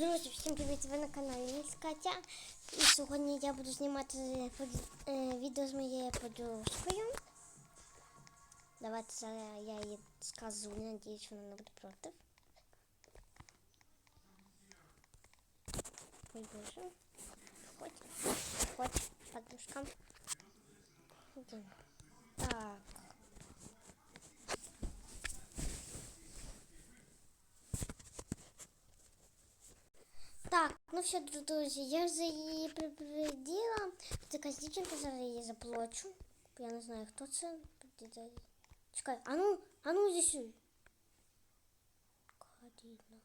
Друзі, всім привіт! Ви на каналі Міс Катя. І сьогодні я буду знімати под- е, відео з моєю подружкою. Давайте я їй скажу, надіюсь, вона не буде проти. Ой, боже. Ходь, ходь, подружка. Іди. ну все, друзі, я вже її прибудила. Тут якась дівчинка зараз її заплачу. Я не знаю, хто це. Чекай, а ну, а ну іди сюди. Каріна.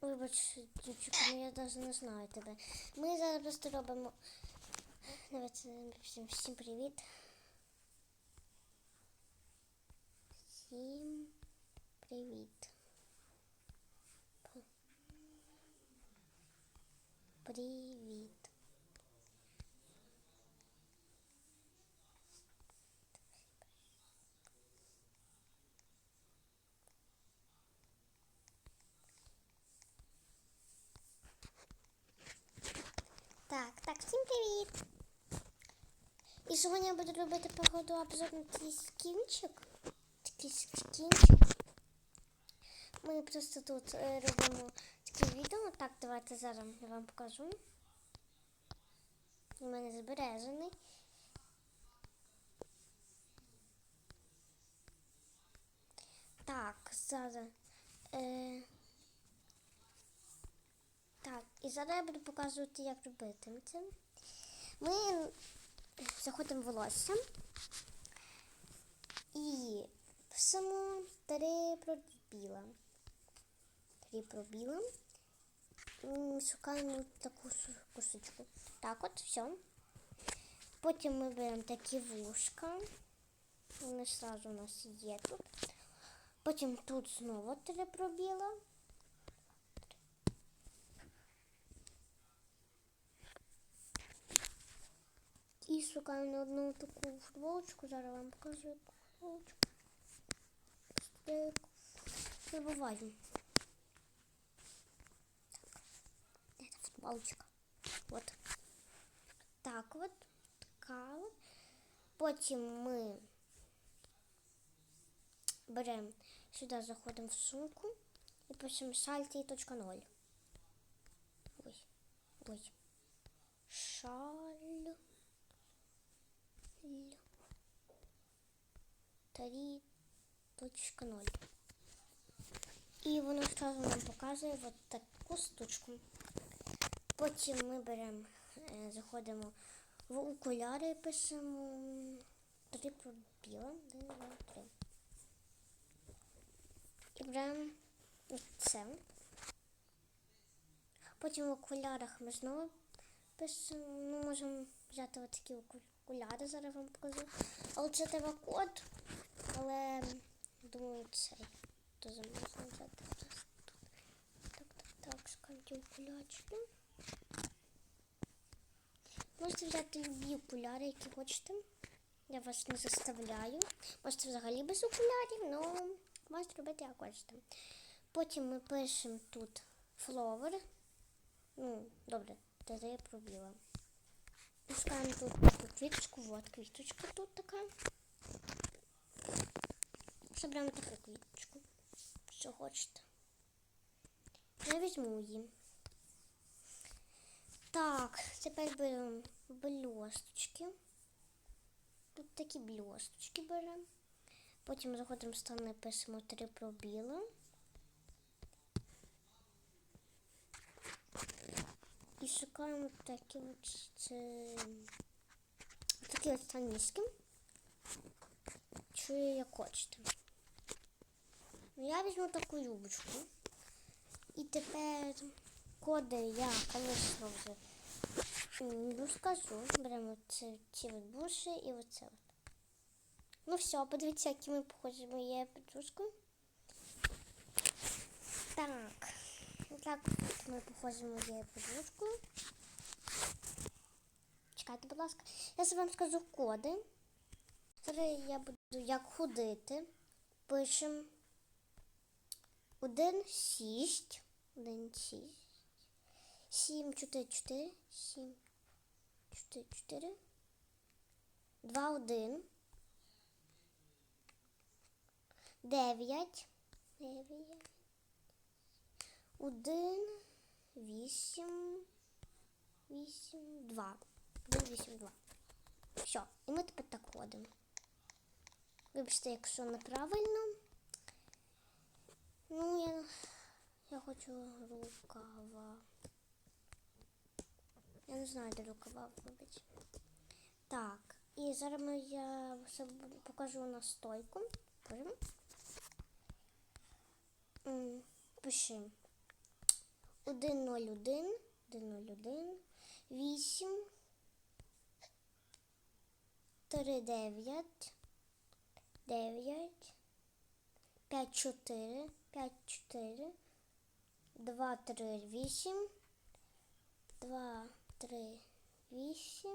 Вибач, дівчинка, ну я навіть не знаю тебе. Ми зараз просто робимо. Давайте всім, всім привіт. Всім привіт. Привіт. Так, так, всім привіт. І сьогодні я буду робити погоду обзор на такий скінчик. Такий скінчик. Ми просто тут е, робимо таке відео. Так, давайте зараз я вам покажу. У мене збережений. Так, зараз. Е, так, і зараз я буду показувати, як робити це. Ми заходимо в волосся і пишемо три пробіла. Три пробіла. Шукаємо таку кусочку. Так от, все. Потім ми беремо такі вушка. Вони одразу у нас є тут. Потім тут знову три пробіла. І шукаємо на одну таку футболочку. Зараз вам покажу футболочку. Забуваємо. Так, это футболочка. Вот. Так вот. Така от. Потім ми беремо сюди, заходимо в сумку і пишемо шальти точка ноль. Ой. Ой. Шаль. Л. Три точка ноль. І воно одразу нам показує от таку штучку. Потім ми беремо, е, заходимо в окуляри пишемо три пробіла. Один, два, три. І беремо це. Потім в окулярах ми знову пишемо, ну, можемо взяти от такі окуляри, зараз вам покажу. Але це треба код, але думаю, цей. То можна взяти. Так, так, так, скажіть окулячки. Можете взяти любі окуляри, які хочете. Я вас не заставляю. Можете взагалі без окулярів, але можете робити як хочете. Потім ми пишемо тут фловер. Ну, добре, три пробіла. Пускаємо тут таку квіточку, вот квіточка тут така. Соберемо таку квіточку, що хочете. Я візьму її. Так, тепер беремо блісточки. Тут такі блісточки беремо. Потім заходимо в сторони, пишемо три пробіла. І шукаємо такі от це, такі от станіски. Чи як хочете. Ну, я візьму таку юбочку. І тепер коди я, звісно, вже розкажу. Беремо ці, ці буші і оце. Ну все, подивіться, які ми похожі з моєю подружкою. Так. Так, ми похожі з моєю подружкою. Чекайте, будь ласка. Я вам скажу коди. Зараз я буду як ходити. Пишемо 1, 6, Один, шість. Сім, чотири, чотири. Сім, чотири, чотири. Два, один. Дев'ять. Дев'ять. Один. Вісім. Вісім. Два. Один, вісім, два. Все. І ми тепер так ходимо. Вибачте, якщо неправильно. Ну, я, я хочу рукава. Я не знаю, де рукава, вибач. Так, і зараз ми я все покажу на стойку. Покажемо. М, Пиши. 101, 101, 8, 39, 9, 5, 4, 5, 4, 2, 3, 8, 2, 3, 8,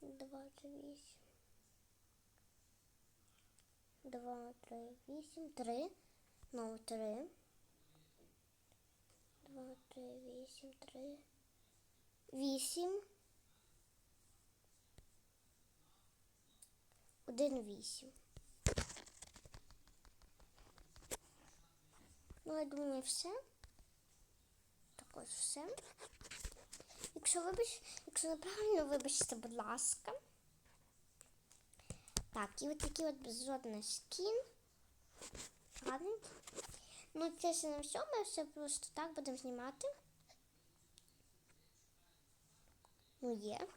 2, 3, 8, 2, 3, 8, 3, знову 3, 2, 3, 8, 3, 8, 1, 8. Ну, я думаю, все. Так ось все. Якщо вибач, якщо неправильно, вибачте, будь ласка. Так, і от такий от безжодний скін. Гарний. Ну, це ще не все, ми все просто так будемо знімати. Ну, є.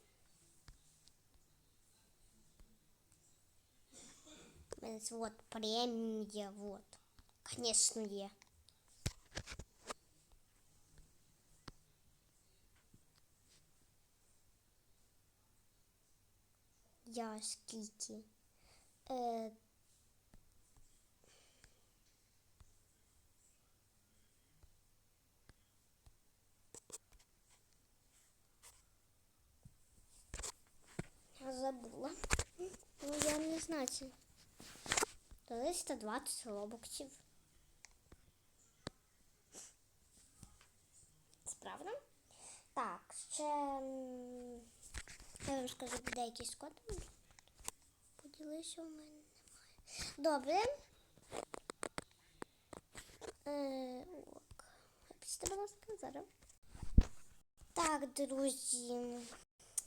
У мене це от премія, вот. Конечно, є. Я скільки. Е, забула. Ну, я не знаю. Це 320 робоксів. Справно? Так, ще я вам скажу, де якийсь код. Поділися у мене немає. Добре. Е, будь ласка, зараз. Так, друзі.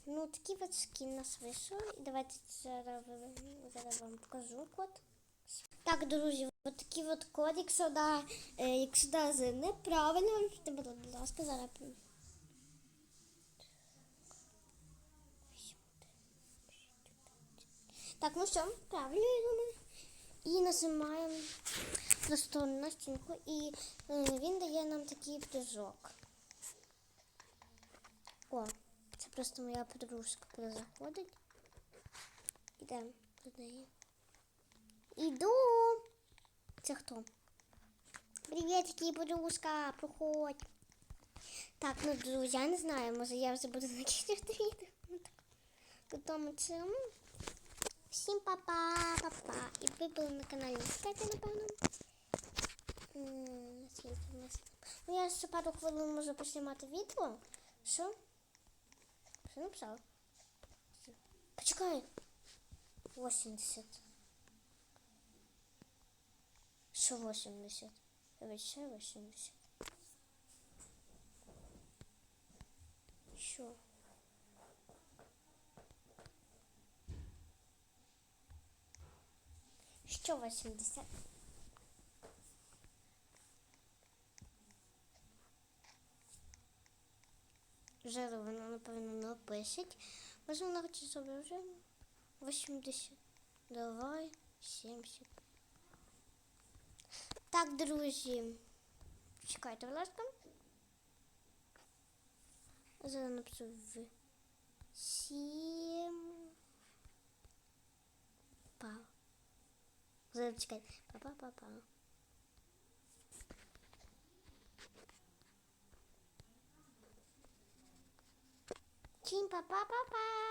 Ну, такий от скін нас вийшов. І давайте зараз, зараз вам покажу код. Так, друзі, от такий от код, якщо да, е, якщо да, неправильно, вибачте, будь ласка, зараз. Так, ну все, правильно, я думаю. І нажимаємо просто на стінку, і е, він дає нам такий прыжок. О, це просто моя подружка заходить. Ідемо до неї. Іду. Це хто? Привіт, подружка, проходь. Так, ну, друзі, я не знаю, може я вже буду закінчувати відео. Ну, так. Всім папа, папа. І ви були на каналі Катя, напевно. Ну, я ще пару хвилин можу поснімати відео. Що? Що написав? Почекай. 80. Що 80? Вибачте, 80. Що? Що 80? Вже воно, напевно, напишуть. Може, вона хоче вже 80. Давай, 70. Так, друзі. Чекайте, будь ласка. Зараз напишу в 7. Чекайте. Па-па-па-па. Всім па-па-па-па.